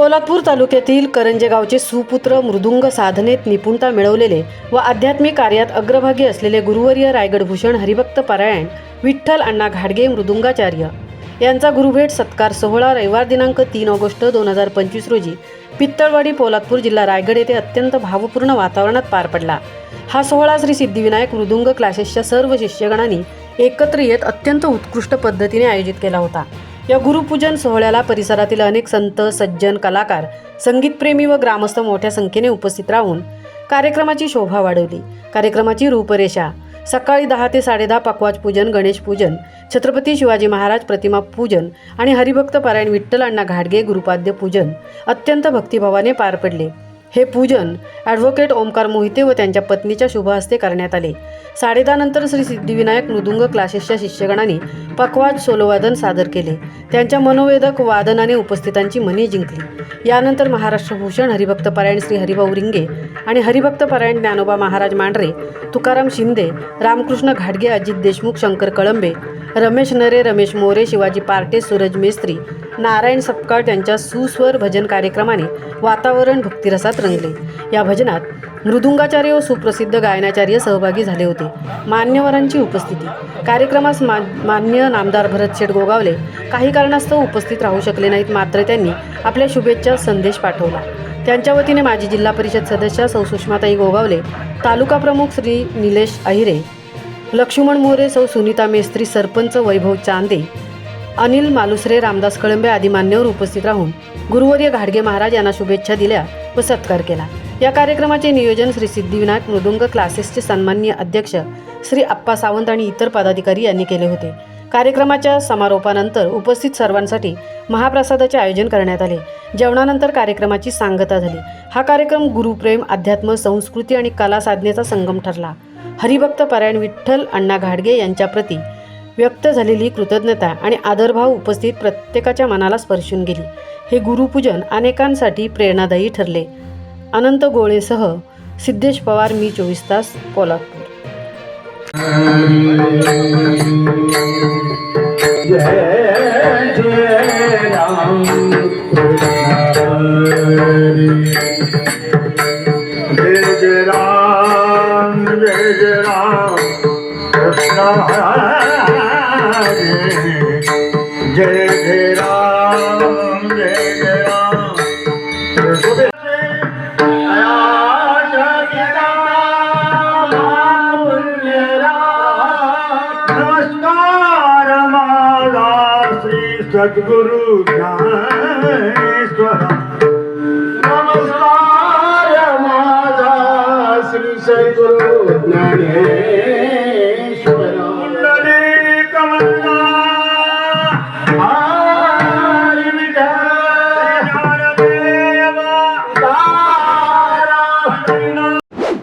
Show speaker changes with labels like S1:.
S1: पोलादपूर तालुक्यातील करंजे गावचे सुपुत्र मृदुंग साधनेत निपुणता मिळवलेले व आध्यात्मिक कार्यात अग्रभागी असलेले गुरुवर्य रायगडभूषण हरिभक्त पारायण विठ्ठल अण्णा घाडगे मृदुंगाचार्य. यांचा गुरुभेट सत्कार सोहळा रविवार दिनांक तीन ऑगस्ट दोन हजार पंचवीस रोजी पित्तळवाडी पोलादपूर जिल्हा रायगड येथे अत्यंत भावपूर्ण वातावरणात पार पडला. हा सोहळा श्री सिद्धिविनायक मृदुंग क्लासेसच्या सर्व शिष्यगणांनी एकत्र येत अत्यंत उत्कृष्ट पद्धतीने आयोजित केला होता. या गुरुपूजन सोहळ्याला परिसरातील अनेक संत सज्जन कलाकार संगीतप्रेमी व ग्रामस्थ मोठ्या संख्येने उपस्थित राहून कार्यक्रमाची शोभा वाढवली. कार्यक्रमाची रूपरेषा सकाळी दहा ते साडेदहा पकवाज पूजन गणेश पूजन छत्रपती शिवाजी महाराज प्रतिमा पूजन आणि हरिभक्त पारायण विठ्ठल अण्णा घाडगे गुरुपाद्य पूजन अत्यंत भक्तिभावाने पार पडले. हे पूजन ॲडव्होकेट ओमकार मोहिते व त्यांच्या पत्नीच्या शुभ हस्ते करण्यात आले. साडेदहा नंतर श्री सिद्धिविनायक मृदुंग क्लासेसच्या शिष्यगणांनी पखवाज सोलोवादन सादर केले. त्यांच्या मनोवेदक वादनाने उपस्थितांची मने जिंकली. यानंतर महाराष्ट्रभूषण हरिभक्त परायण श्री हरिभाऊ रिंगे आणि हरिभक्त परायण ज्ञानोबा महाराज मांढरे तुकाराम शिंदे रामकृष्ण घाडगे अजित देशमुख शंकर कळंबे रमेश नरे रमेश मोरे शिवाजी पार्टे सूरज मेस्त्री नारायण सपकाळ त्यांच्या सुस्वर भजन कार्यक्रमाने वातावरण भक्तिरसात रंगले. या भजनात मृदुंगाचार्य व सुप्रसिद्ध गायनाचार्य सहभागी झाले होते. मान्यवरांची उपस्थिती. कार्यक्रमास मा मान्य नामदार भरत शेठ गोगावले काही कारणास्तव उपस्थित राहू शकले नाहीत मात्र त्यांनी आपल्या शुभेच्छा संदेश पाठवला. त्यांच्या वतीने माजी जिल्हा परिषद सदस्या सौ सुषमाताई गोगावले तालुका प्रमुख श्री निलेश अहिरे लक्ष्मण मोरे सौ सुनीता मेस्त्री सरपंच वैभव चांदे अनिल मालुसरे रामदास कळंबे आदी मान्यवर उपस्थित राहून गुरुवर्य घाडगे महाराज यांना शुभेच्छा दिल्या व सत्कार केला. या कार्यक्रमाचे नियोजन श्री सिद्धिविनायक मृदुंग क्लासेसचे सन्माननीय अध्यक्ष श्री अप्पा सावंत आणि इतर पदाधिकारी यांनी केले होते. कार्यक्रमाच्या समारोपानंतर उपस्थित सर्वांसाठी महाप्रसादाचे आयोजन करण्यात आले. जेवणानंतर कार्यक्रमाची सांगता झाली. हा कार्यक्रम गुरुप्रेम अध्यात्म संस्कृती आणि कला साधनेचा संगम ठरला. हरिभक्त परायण विठ्ठल अण्णा घाडगे यांच्या प्रती व्यक्त झालेली कृतज्ञता आणि आदरभाव उपस्थित प्रत्येकाच्या मनाला स्पर्शून गेली. हे गुरुपूजन अनेकांसाठी प्रेरणादायी ठरले. अनंत गोळेसह सिद्धेश पवार मी चोवीस तास पोलादपूर
S2: जय जय राम जय जय राम जय जय राम कृष्ण हरे जय जय राम जय जय राम कृष्ण नमस्कार माझा श्री सद्गुरु ज्ञानेश्वरा नमस्कार माझा श्री सद्गुरु ज्ञानेश्वरा